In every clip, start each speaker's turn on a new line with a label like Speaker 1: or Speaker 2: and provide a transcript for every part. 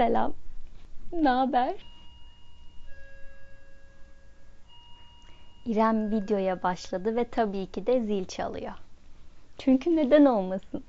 Speaker 1: Selam. Ne haber? İrem videoya başladı ve tabii ki de zil çalıyor. Çünkü neden olmasın?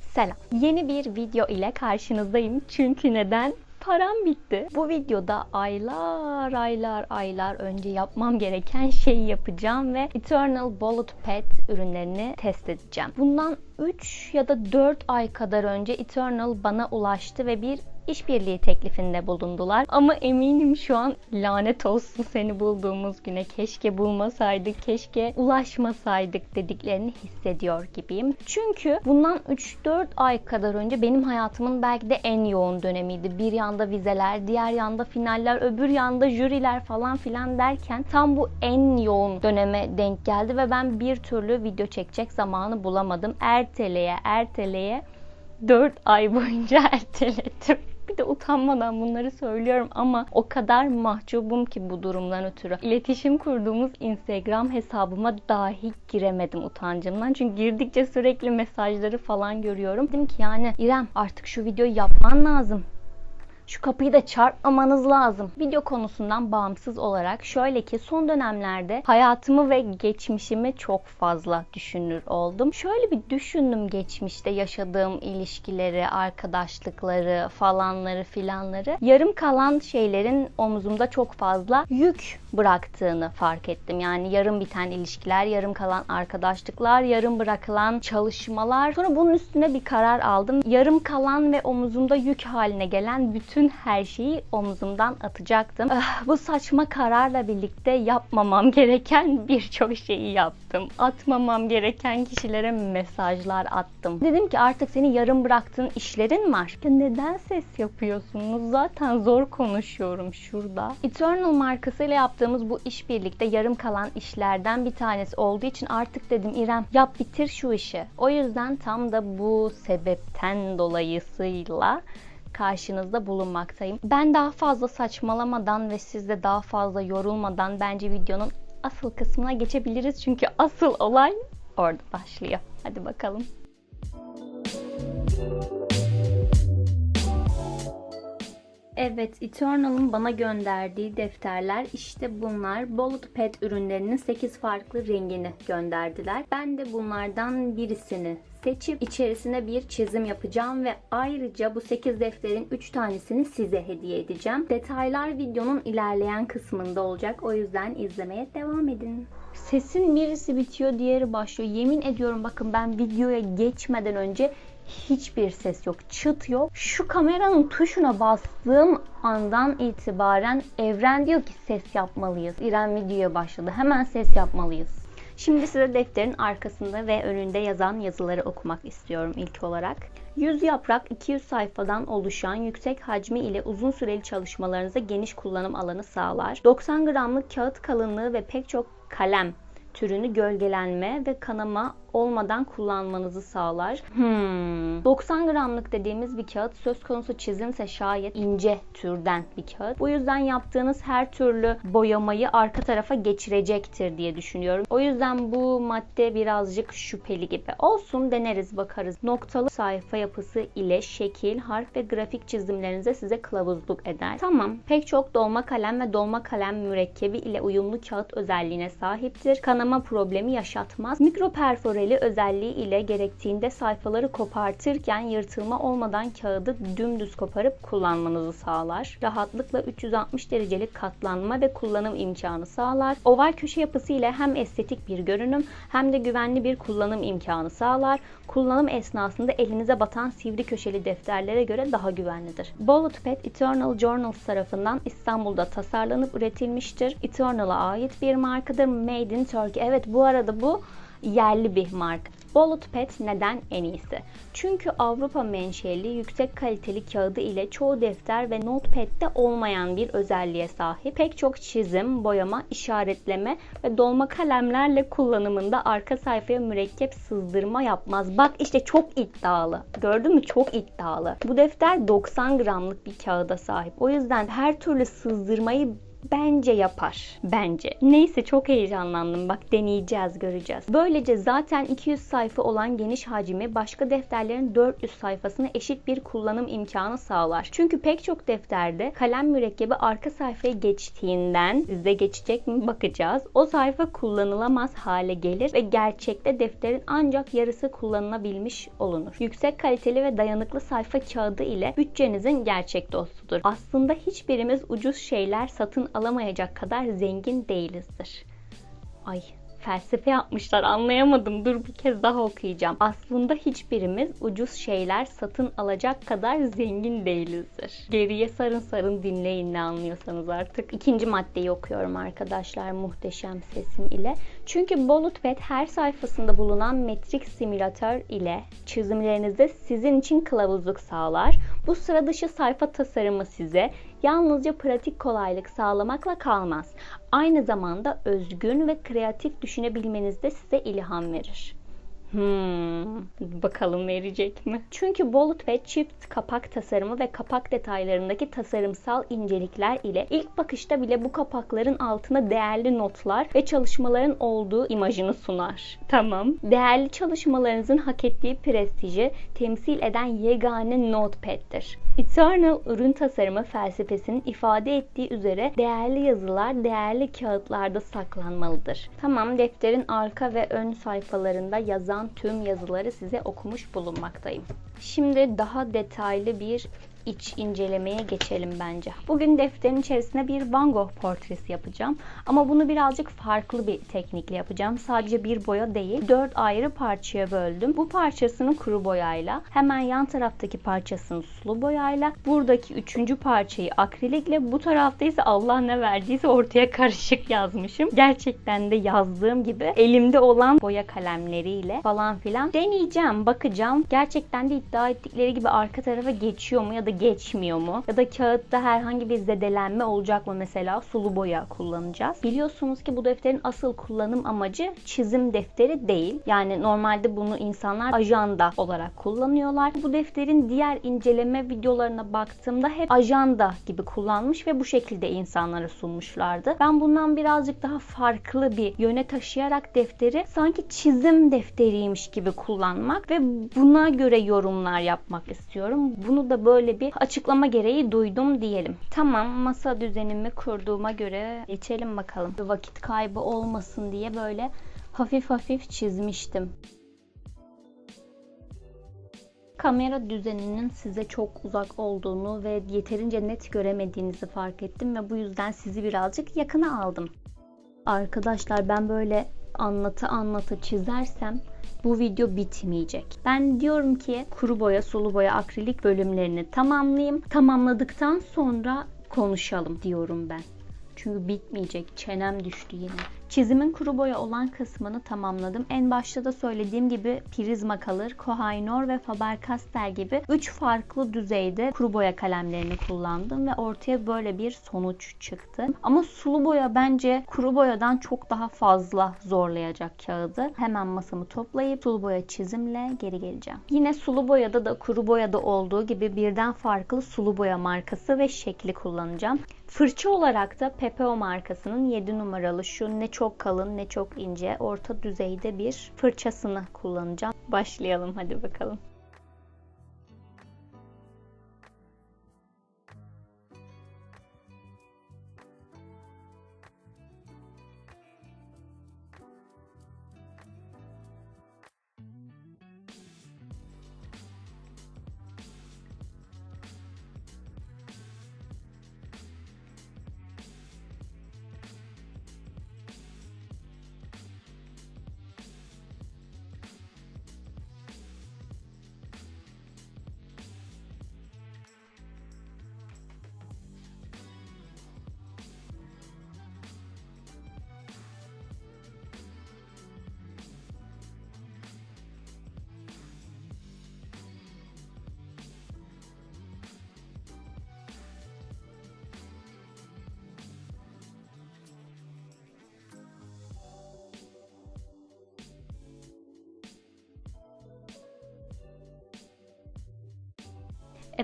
Speaker 1: Selam. Yeni bir video ile karşınızdayım. Çünkü neden? Param bitti. Bu videoda aylar aylar aylar önce yapmam gereken şeyi yapacağım ve Eternal Bullet Pet ürünlerini test edeceğim. Bundan 3 ya da 4 ay kadar önce Eternal bana ulaştı ve bir işbirliği teklifinde bulundular. Ama eminim şu an lanet olsun seni bulduğumuz güne keşke bulmasaydık, keşke ulaşmasaydık dediklerini hissediyor gibiyim. Çünkü bundan 3-4 ay kadar önce benim hayatımın belki de en yoğun dönemiydi. Bir yanda vizeler, diğer yanda finaller, öbür yanda jüriler falan filan derken tam bu en yoğun döneme denk geldi ve ben bir türlü video çekecek zamanı bulamadım. Erteleye, erteleye 4 ay boyunca erteledim. Bir de utanmadan bunları söylüyorum ama o kadar mahcubum ki bu durumdan ötürü. İletişim kurduğumuz Instagram hesabıma dahi giremedim utancımdan. Çünkü girdikçe sürekli mesajları falan görüyorum. Dedim ki yani İrem artık şu videoyu yapman lazım şu kapıyı da çarpmamanız lazım. Video konusundan bağımsız olarak şöyle ki son dönemlerde hayatımı ve geçmişimi çok fazla düşünür oldum. Şöyle bir düşündüm geçmişte yaşadığım ilişkileri, arkadaşlıkları, falanları filanları. Yarım kalan şeylerin omzumda çok fazla yük bıraktığını fark ettim. Yani yarım biten ilişkiler, yarım kalan arkadaşlıklar, yarım bırakılan çalışmalar. Sonra bunun üstüne bir karar aldım. Yarım kalan ve omuzumda yük haline gelen bütün her şeyi omzumdan atacaktım. Ah, bu saçma kararla birlikte yapmamam gereken birçok şeyi yaptım. Atmamam gereken kişilere mesajlar attım. Dedim ki artık seni yarım bıraktığın işlerin var. Neden ses yapıyorsunuz? Zaten zor konuşuyorum şurada. Eternal markasıyla yaptığımız bu işbirlikte yarım kalan işlerden bir tanesi olduğu için artık dedim İrem yap bitir şu işi. O yüzden tam da bu sebepten dolayısıyla karşınızda bulunmaktayım. Ben daha fazla saçmalamadan ve siz de daha fazla yorulmadan bence videonun asıl kısmına geçebiliriz. Çünkü asıl olay orada başlıyor. Hadi bakalım. Evet, Eternal'ın bana gönderdiği defterler işte bunlar. Bullet Pet ürünlerinin 8 farklı rengini gönderdiler. Ben de bunlardan birisini seçip içerisine bir çizim yapacağım ve ayrıca bu 8 defterin 3 tanesini size hediye edeceğim. Detaylar videonun ilerleyen kısmında olacak. O yüzden izlemeye devam edin. Sesin birisi bitiyor, diğeri başlıyor. Yemin ediyorum bakın ben videoya geçmeden önce hiçbir ses yok. Çıt yok. Şu kameranın tuşuna bastığım andan itibaren evren diyor ki ses yapmalıyız. İrem videoya başladı. Hemen ses yapmalıyız. Şimdi size defterin arkasında ve önünde yazan yazıları okumak istiyorum ilk olarak. 100 yaprak 200 sayfadan oluşan yüksek hacmi ile uzun süreli çalışmalarınıza geniş kullanım alanı sağlar. 90 gramlık kağıt kalınlığı ve pek çok kalem türünü gölgelenme ve kanama olmadan kullanmanızı sağlar. Hmm. 90 gramlık dediğimiz bir kağıt söz konusu çizimse şayet ince türden bir kağıt. Bu yüzden yaptığınız her türlü boyamayı arka tarafa geçirecektir diye düşünüyorum. O yüzden bu madde birazcık şüpheli gibi. Olsun deneriz bakarız. Noktalı sayfa yapısı ile şekil, harf ve grafik çizimlerinize size kılavuzluk eder. Tamam. Pek çok dolma kalem ve dolma kalem mürekkebi ile uyumlu kağıt özelliğine sahiptir. Kanama problemi yaşatmaz. Mikro perfore süreli özelliği ile gerektiğinde sayfaları kopartırken yırtılma olmadan kağıdı dümdüz koparıp kullanmanızı sağlar. Rahatlıkla 360 derecelik katlanma ve kullanım imkanı sağlar. Oval köşe yapısı ile hem estetik bir görünüm hem de güvenli bir kullanım imkanı sağlar. Kullanım esnasında elinize batan sivri köşeli defterlere göre daha güvenlidir. Bullet Pad Eternal Journals tarafından İstanbul'da tasarlanıp üretilmiştir. Eternal'a ait bir markadır. Made in Turkey. Evet bu arada bu yerli bir marka. Bullet Pad neden en iyisi? Çünkü Avrupa menşeli yüksek kaliteli kağıdı ile çoğu defter ve notepad'de olmayan bir özelliğe sahip. Pek çok çizim, boyama, işaretleme ve dolma kalemlerle kullanımında arka sayfaya mürekkep sızdırma yapmaz. Bak işte çok iddialı. Gördün mü? Çok iddialı. Bu defter 90 gramlık bir kağıda sahip. O yüzden her türlü sızdırmayı Bence yapar. Bence. Neyse çok heyecanlandım. Bak deneyeceğiz, göreceğiz. Böylece zaten 200 sayfa olan geniş hacmi başka defterlerin 400 sayfasına eşit bir kullanım imkanı sağlar. Çünkü pek çok defterde kalem mürekkebi arka sayfaya geçtiğinden size geçecek mi bakacağız. O sayfa kullanılamaz hale gelir ve gerçekte defterin ancak yarısı kullanılabilmiş olunur. Yüksek kaliteli ve dayanıklı sayfa kağıdı ile bütçenizin gerçek dostudur. Aslında hiçbirimiz ucuz şeyler satın alamayacak kadar zengin değilizdir. Ay felsefe yapmışlar anlayamadım. Dur bir kez daha okuyacağım. Aslında hiçbirimiz ucuz şeyler satın alacak kadar zengin değilizdir. Geriye sarın sarın dinleyin ne anlıyorsanız artık. İkinci maddeyi okuyorum arkadaşlar muhteşem sesim ile. Çünkü Bulletpad her sayfasında bulunan metrik simülatör ile çizimlerinizde sizin için kılavuzluk sağlar. Bu sıra dışı sayfa tasarımı size yalnızca pratik kolaylık sağlamakla kalmaz. Aynı zamanda özgün ve kreatif düşünebilmenizde size ilham verir. Hmm, bakalım verecek mi? Çünkü Bolt ve çift kapak tasarımı ve kapak detaylarındaki tasarımsal incelikler ile ilk bakışta bile bu kapakların altına değerli notlar ve çalışmaların olduğu imajını sunar. Tamam. Değerli çalışmalarınızın hak ettiği prestiji temsil eden yegane notepad'dir. Eternal ürün tasarımı felsefesinin ifade ettiği üzere değerli yazılar değerli kağıtlarda saklanmalıdır. Tamam defterin arka ve ön sayfalarında yazan tüm yazıları size okumuş bulunmaktayım. Şimdi daha detaylı bir iç incelemeye geçelim bence. Bugün defterin içerisine bir Van Gogh portresi yapacağım. Ama bunu birazcık farklı bir teknikle yapacağım. Sadece bir boya değil, dört ayrı parçaya böldüm. Bu parçasını kuru boyayla, hemen yan taraftaki parçasını sulu boyayla, buradaki üçüncü parçayı akrilikle, bu tarafta ise Allah ne verdiyse ortaya karışık yazmışım. Gerçekten de yazdığım gibi elimde olan boya kalemleriyle falan filan deneyeceğim, bakacağım. Gerçekten de iddia ettikleri gibi arka tarafa geçiyor mu ya da geçmiyor mu? Ya da kağıtta herhangi bir zedelenme olacak mı mesela? Sulu boya kullanacağız. Biliyorsunuz ki bu defterin asıl kullanım amacı çizim defteri değil. Yani normalde bunu insanlar ajanda olarak kullanıyorlar. Bu defterin diğer inceleme videolarına baktığımda hep ajanda gibi kullanmış ve bu şekilde insanlara sunmuşlardı. Ben bundan birazcık daha farklı bir yöne taşıyarak defteri sanki çizim defteriymiş gibi kullanmak ve buna göre yorumlar yapmak istiyorum. Bunu da böyle bir açıklama gereği duydum diyelim. Tamam masa düzenimi kurduğuma göre geçelim bakalım. Vakit kaybı olmasın diye böyle hafif hafif çizmiştim. Kamera düzeninin size çok uzak olduğunu ve yeterince net göremediğinizi fark ettim ve bu yüzden sizi birazcık yakına aldım. Arkadaşlar ben böyle anlatı anlatı çizersem bu video bitmeyecek. Ben diyorum ki kuru boya, sulu boya, akrilik bölümlerini tamamlayayım. Tamamladıktan sonra konuşalım diyorum ben. Çünkü bitmeyecek. Çenem düştü yine. Çizimin kuru boya olan kısmını tamamladım. En başta da söylediğim gibi Prizma kalır, Koh-i-Noor ve Faber-Castell gibi 3 farklı düzeyde kuru boya kalemlerini kullandım ve ortaya böyle bir sonuç çıktı. Ama sulu boya bence kuru boyadan çok daha fazla zorlayacak kağıdı. Hemen masamı toplayıp sulu boya çizimle geri geleceğim. Yine sulu boyada da kuru boyada olduğu gibi birden farklı sulu boya markası ve şekli kullanacağım. Fırça olarak da Pepeo markasının 7 numaralı şu ne çok kalın ne çok ince orta düzeyde bir fırçasını kullanacağım. Başlayalım hadi bakalım.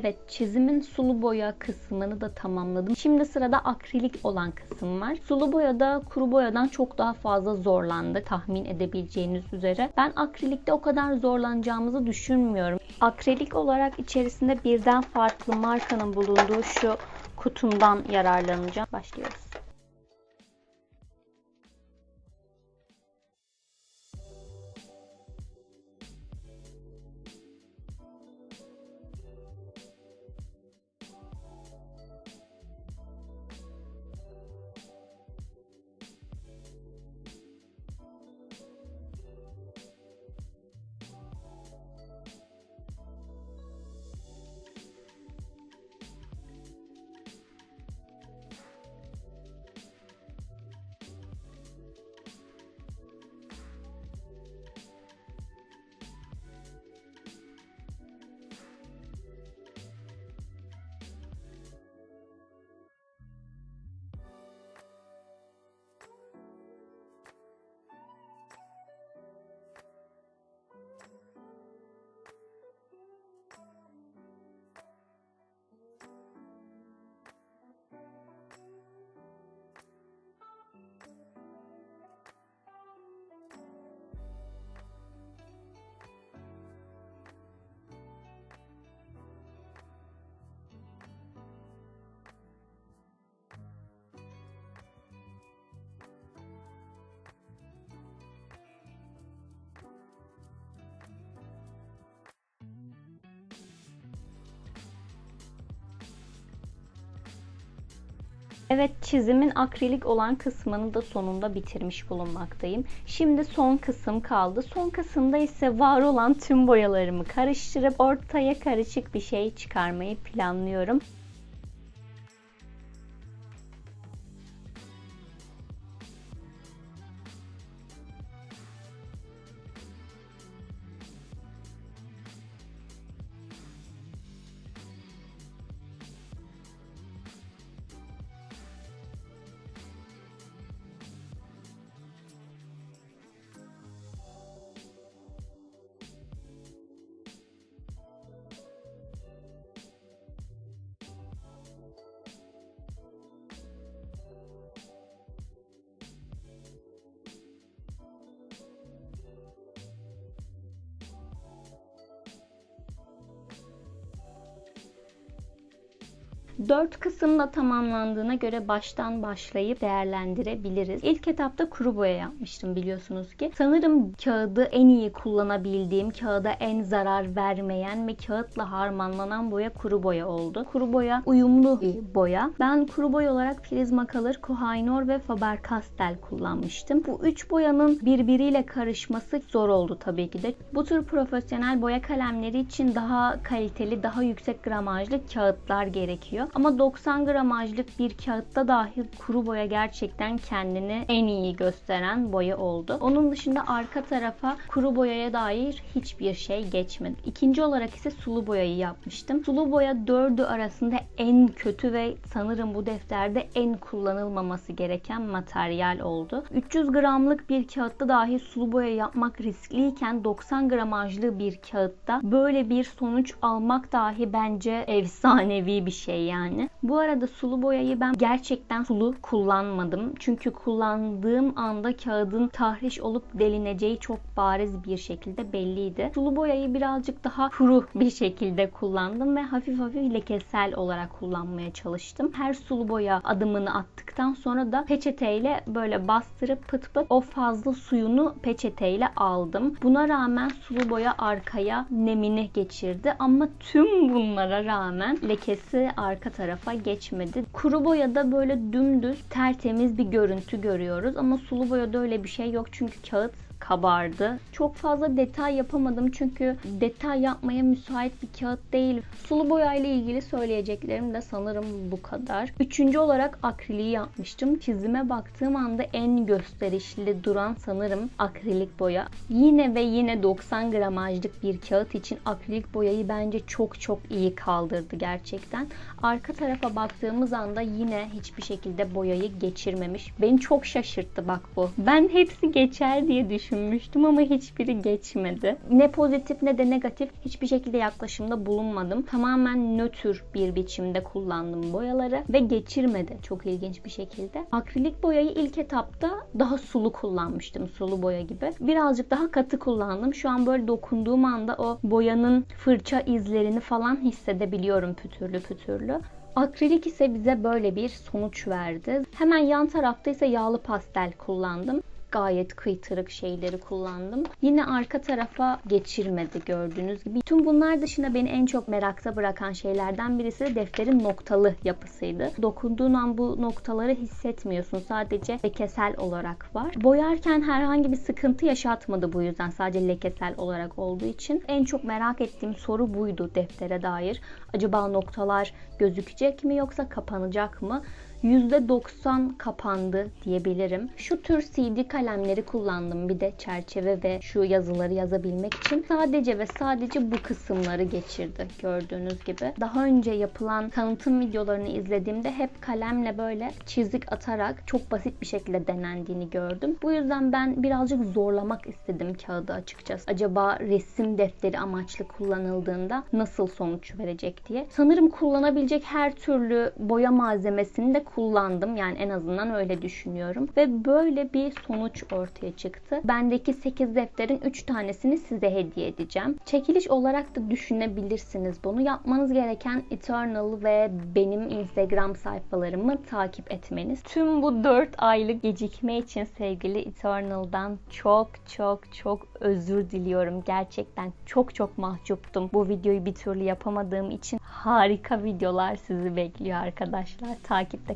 Speaker 1: Evet çizimin sulu boya kısmını da tamamladım. Şimdi sırada akrilik olan kısım var. Sulu boyada kuru boyadan çok daha fazla zorlandık tahmin edebileceğiniz üzere. Ben akrilikte o kadar zorlanacağımızı düşünmüyorum. Akrilik olarak içerisinde birden farklı markanın bulunduğu şu kutumdan yararlanacağım. Başlıyoruz. Evet çizimin akrilik olan kısmını da sonunda bitirmiş bulunmaktayım. Şimdi son kısım kaldı. Son kısımda ise var olan tüm boyalarımı karıştırıp ortaya karışık bir şey çıkarmayı planlıyorum. Dört kısımla tamamlandığına göre baştan başlayıp değerlendirebiliriz. İlk etapta kuru boya yapmıştım biliyorsunuz ki. Sanırım kağıdı en iyi kullanabildiğim, kağıda en zarar vermeyen ve kağıtla harmanlanan boya kuru boya oldu. Kuru boya uyumlu bir boya. Ben kuru boya olarak Prismacolor, Koh-i-Noor ve Faber-Castell kullanmıştım. Bu üç boyanın birbiriyle karışması zor oldu tabii ki de. Bu tür profesyonel boya kalemleri için daha kaliteli, daha yüksek gramajlı kağıtlar gerekiyor. Ama 90 gramajlık bir kağıtta dahi kuru boya gerçekten kendini en iyi gösteren boya oldu. Onun dışında arka tarafa kuru boyaya dair hiçbir şey geçmedi. İkinci olarak ise sulu boyayı yapmıştım. Sulu boya dördü arasında en kötü ve sanırım bu defterde en kullanılmaması gereken materyal oldu. 300 gramlık bir kağıtta dahi sulu boya yapmak riskliyken 90 gramajlı bir kağıtta böyle bir sonuç almak dahi bence efsanevi bir şey yani yani. Bu arada sulu boyayı ben gerçekten sulu kullanmadım. Çünkü kullandığım anda kağıdın tahriş olup delineceği çok bariz bir şekilde belliydi. Sulu boyayı birazcık daha kuru bir şekilde kullandım ve hafif hafif lekesel olarak kullanmaya çalıştım. Her sulu boya adımını attıktan sonra da peçeteyle böyle bastırıp pıt pıt o fazla suyunu peçeteyle aldım. Buna rağmen sulu boya arkaya nemini geçirdi ama tüm bunlara rağmen lekesi arka tarafa geçmedi. Kuru boyada böyle dümdüz tertemiz bir görüntü görüyoruz ama sulu boyada öyle bir şey yok çünkü kağıt kabardı. Çok fazla detay yapamadım çünkü detay yapmaya müsait bir kağıt değil. Sulu boya ile ilgili söyleyeceklerim de sanırım bu kadar. Üçüncü olarak akriliği yapmıştım. Çizime baktığım anda en gösterişli duran sanırım akrilik boya. Yine ve yine 90 gramajlık bir kağıt için akrilik boyayı bence çok çok iyi kaldırdı gerçekten. Arka tarafa baktığımız anda yine hiçbir şekilde boyayı geçirmemiş. Beni çok şaşırttı bak bu. Ben hepsi geçer diye düşünmüştüm ama hiçbiri geçmedi. Ne pozitif ne de negatif hiçbir şekilde yaklaşımda bulunmadım. Tamamen nötr bir biçimde kullandım boyaları ve geçirmedi çok ilginç bir şekilde. Akrilik boyayı ilk etapta daha sulu kullanmıştım. Sulu boya gibi. Birazcık daha katı kullandım. Şu an böyle dokunduğum anda o boyanın fırça izlerini falan hissedebiliyorum pütürlü pütürlü. Akrilik ise bize böyle bir sonuç verdi. Hemen yan tarafta ise yağlı pastel kullandım gayet kıytırık şeyleri kullandım. Yine arka tarafa geçirmedi gördüğünüz gibi. Tüm bunlar dışında beni en çok merakta bırakan şeylerden birisi de defterin noktalı yapısıydı. Dokunduğun an bu noktaları hissetmiyorsun. Sadece lekesel olarak var. Boyarken herhangi bir sıkıntı yaşatmadı bu yüzden. Sadece lekesel olarak olduğu için. En çok merak ettiğim soru buydu deftere dair. Acaba noktalar gözükecek mi yoksa kapanacak mı? %90 kapandı diyebilirim. Şu tür CD kalemleri kullandım bir de çerçeve ve şu yazıları yazabilmek için. Sadece ve sadece bu kısımları geçirdi gördüğünüz gibi. Daha önce yapılan tanıtım videolarını izlediğimde hep kalemle böyle çizik atarak çok basit bir şekilde denendiğini gördüm. Bu yüzden ben birazcık zorlamak istedim kağıdı açıkçası. Acaba resim defteri amaçlı kullanıldığında nasıl sonuç verecek diye. Sanırım kullanabilecek her türlü boya malzemesini de kullandım. Yani en azından öyle düşünüyorum. Ve böyle bir sonuç ortaya çıktı. Bendeki 8 defterin 3 tanesini size hediye edeceğim. Çekiliş olarak da düşünebilirsiniz bunu. Yapmanız gereken Eternal ve benim Instagram sayfalarımı takip etmeniz. Tüm bu 4 aylık gecikme için sevgili Eternal'dan çok çok çok özür diliyorum. Gerçekten çok çok mahcuptum. Bu videoyu bir türlü yapamadığım için harika videolar sizi bekliyor arkadaşlar. Takipte